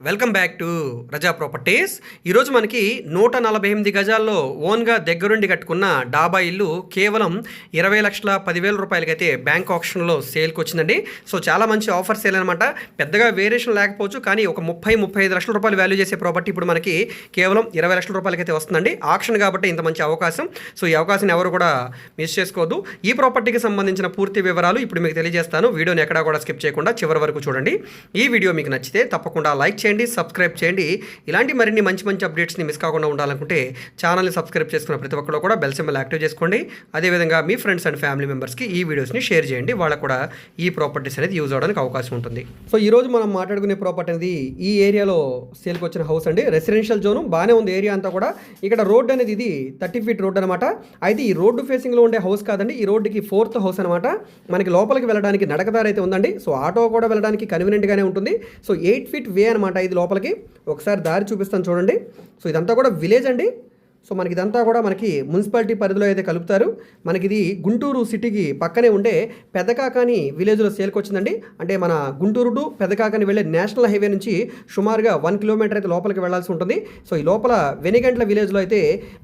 Welcome back to Raza Properties. ఈరోజు మనకి నూట నలభై ఎనిమిది గజాల్లో ఓన్గా దగ్గరుండి కట్టుకున్న డాబా ఇల్లు కేవలం ఇరవై లక్షల పదివేల రూపాయలకైతే బ్యాంక్ ఆప్షన్లో సేల్కి వచ్చిందండి సో చాలా మంచి ఆఫర్ సేల్ అనమాట పెద్దగా వేరియేషన్ లేకపోవచ్చు కానీ ఒక ముప్పై ముప్పై ఐదు లక్షల రూపాయలు వాల్యూ చేసే ప్రాపర్టీ ఇప్పుడు మనకి కేవలం ఇరవై లక్షల రూపాయలకైతే వస్తుందండి. ఆప్షన్ కాబట్టి ఇంత మంచి అవకాశం. సో ఈ అవకాశం ఎవరు కూడా మిస్ చేసుకోవద్దు. ఈ ప్రాపర్టీకి సంబంధించిన పూర్తి వివరాలు ఇప్పుడు మీకు తెలియజేస్తాను. వీడియోని ఎక్కడా కూడా స్కిప్ చేయకుండా చివరి వరకు చూడండి. ఈ వీడియో మీకు నచ్చితే తప్పకుండా లైక్ చేయండి సబ్స్క్రైబ్ చేయండి. ఇలాంటి మరిన్ని మంచి మంచి అప్డేట్స్ని మిస్ కాకుండా ఉండాలనుకుంటే ఛానల్ని సబ్స్క్రైబ్ చేసుకున్న ప్రతి ఒక్కరు కూడా బెల్ సింబల్ యాక్టివ్ చేసుకోండి. అదేవిధంగా మీ ఫ్రెండ్స్ అండ్ ఫ్యామిలీ మెంబర్స్కి ఈ వీడియోస్ని షేర్ చేయండి. వాళ్ళకు కూడా ఈ ప్రాపర్టీస్ అనేది యూజ్ అవడానికి అవకాశం ఉంటుంది. సో ఈరోజు మనం మాట్లాడుకునే ప్రాపర్టీ అనేది ఈ ఏరియాలో సేల్కి వచ్చిన హౌస్ అండి. రెసిడెన్షియల్ జోను బాగానే ఉంది ఏరియా అంతా కూడా. ఇక్కడ రోడ్ అనేది ఇది థర్టీ ఫీట్ రోడ్ అనమాట అయితే ఈ రోడ్డు ఫేసింగ్లో ఉండే హౌస్ కాదండి ఈ రోడ్డుకి ఫోర్త్ హౌస్ అనమాట మనకి లోపలికి వెళ్ళడానికి నడకదారి అయితే ఉందండి. సో ఆటో కూడా వెళ్ళడానికి కన్వీనియంట్గానే ఉంటుంది. సో ఎయిట్ ఫీట్ వే అనమాట ఇది లోపలికి ఒకసారి దారి చూపిస్తాను చూడండి. సో ఇదంతా కూడా విలేజ్ అండి. సో మనకి ఇదంతా కూడా మనకి మున్సిపాలిటీ పరిధిలో అయితే కలుపుతారు. మనకి ఇది గుంటూరు సిటీకి పక్కనే ఉండే పెదకాకాని విలేజ్లో సేల్కి వచ్చిందండి అంటే మన గుంటూరు టు పెదకాకాని వెళ్ళే నేషనల్ హైవే నుంచి సుమారుగా వన్ కిలోమీటర్ అయితే లోపలికి వెళ్ళాల్సి ఉంటుంది. సో ఈ లోపల వెనిగంట్ల విలేజ్లో అయితే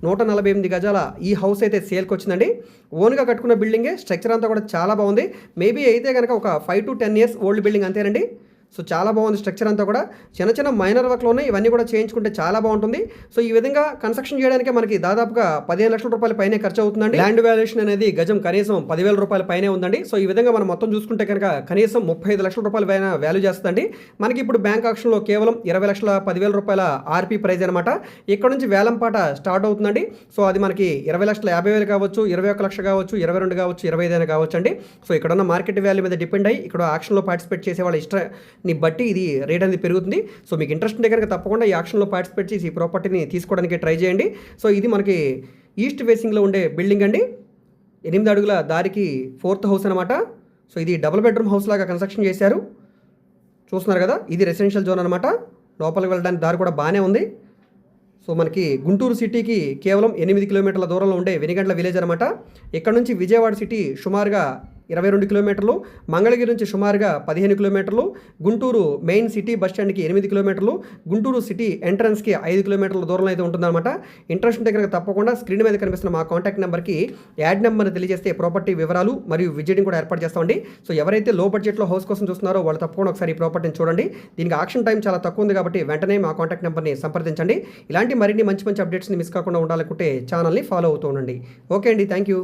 నూట నలభై ఎనిమిది గజాల ఈ హౌస్ అయితే సేల్కి వచ్చిందండి ఓన్గా కట్టుకున్న బిల్డింగే స్ట్రక్చర్ అంతా కూడా చాలా బాగుంది. మేబీ అయితే కనుక ఒక five to ten years old building అంతేనండి. సో చాలా బాగుంది స్ట్రక్చర్ అంతా కూడా. చిన్న చిన్న మైనర్ వర్క్లో ఉన్నాయి ఇవన్నీ కూడా చేయించుకుంటే చాలా బాగుంటుంది. సో ఈ విధంగా కన్స్ట్రక్షన్ చేయడానికి మనకి దాదాపుగా పదిహేను లక్షల రూపాయల పైనే ఖర్చు అవుతుందండి. ల్యాండ్ వాల్యుయేషన్ అనేది గజం కనీసం పదివేల రూపాయల పైనే ఉందండి. సో ఈ విధంగా మనం మొత్తం చూసుకుంటే కనుక కనీసం ముప్పై ఐదు లక్షల రూపాయల పైన వాల్యూ చేస్తుందండి. మనకి ఇప్పుడు బ్యాంక్ ఆక్షన్లో కేవలం ఇరవై లక్షల పదివేల రూపాయల ఆర్పీ ప్రైజ్ అనమాట ఇక్కడ నుంచి వేలంపాట స్టార్ట్ అవుతుందండి. సో అది మనకి ఇరవై లక్షల యాభై వేలు కావచ్చు ఇరవై ఒక లక్ష కావచ్చు ఇరవై రెండు కావచ్చు ఇరవై ఐదు అయినా కావచ్చు అండి సో ఇక్కడ ఉన్న మార్కెట్ వాల్యూ మీద డిపెండ్ అయ్యి ఇక్కడ ఆక్షన్లో పార్టిసిపేట్ చేసే వాళ్ళ ని బట్టి ఇది రేట్ అనేది పెరుగుతుంది. సో మీకు ఇంట్రెస్ట్ ఉంటే కనుక తప్పకుండా ఈ ఆక్షన్లో పార్టిసిపేట్ చేసి ఈ ప్రాపర్టీని తీసుకోవడానికి ట్రై చేయండి. సో ఇది మనకి ఈస్ట్ ఫేసింగ్లో ఉండే బిల్డింగ్ అండి. ఎనిమిది అడుగుల దారికి ఫోర్త్ హౌస్ అనమాట సో ఇది డబుల్ బెడ్రూమ్ హౌస్ లాగా కన్స్ట్రక్షన్ చేశారు. చూస్తున్నారు కదా ఇది రెసిడెన్షియల్ జోన్ అనమాట లోపలికి వెళ్ళడానికి దారి కూడా బాగానే ఉంది. సో మనకి గుంటూరు సిటీకి కేవలం ఎనిమిది కిలోమీటర్ల దూరంలో ఉండే వెనిగండ్ల విలేజ్ అనమాట ఇక్కడ నుంచి విజయవాడ సిటీ సుమారుగా ఇరవై రెండు కిలోమీటర్లు మంగళగిరి నుంచి సుమారుగా పదిహేను కిలోమీటర్లు గుంటూరు మెయిన్ సిటీ బస్ స్టాండ్కి ఎనిమిది కిలోమీటర్లు గుంటూరు సిటీ ఎంట్రన్స్కి ఐదు కిలోమీటర్ల దూరంలో అయితే ఉంటుందన్నమాట. ఇంట్రెస్ట్ ఉంటే కనుక తప్పకుండా స్క్రీన్ మీద కనిపిస్తున్న మా కాంటాక్ట్ నెంబర్కి యాడ్ నెంబర్ని తెలియజేస్తే ప్రాపర్టీ వివరాలు మరియు విజిటింగ్ కూడా ఏర్పాటు చేస్తామండి. సో ఎవరైతే లో బడ్జెట్లో హౌస్ కోసం చూస్తున్నారో వాళ్ళు తప్పకుండా ఒకసారి ఈ ప్రాపర్టీని చూడండి. దీనికి ఆక్షన్ టైం చాలా తక్కువ ఉంది కాబట్టి వెంటనే మా కాంటాక్ట్ నెంబర్ని సంప్రదించండి. ఇలాంటి మరిన్ని మంచి మంచి అప్డేట్స్ని మిస్ కాకుండా ఉండాలనుకుంటే ఛానల్ని ఫాలో అవుతూ ఉండండి. ఓకే అండి. Thank you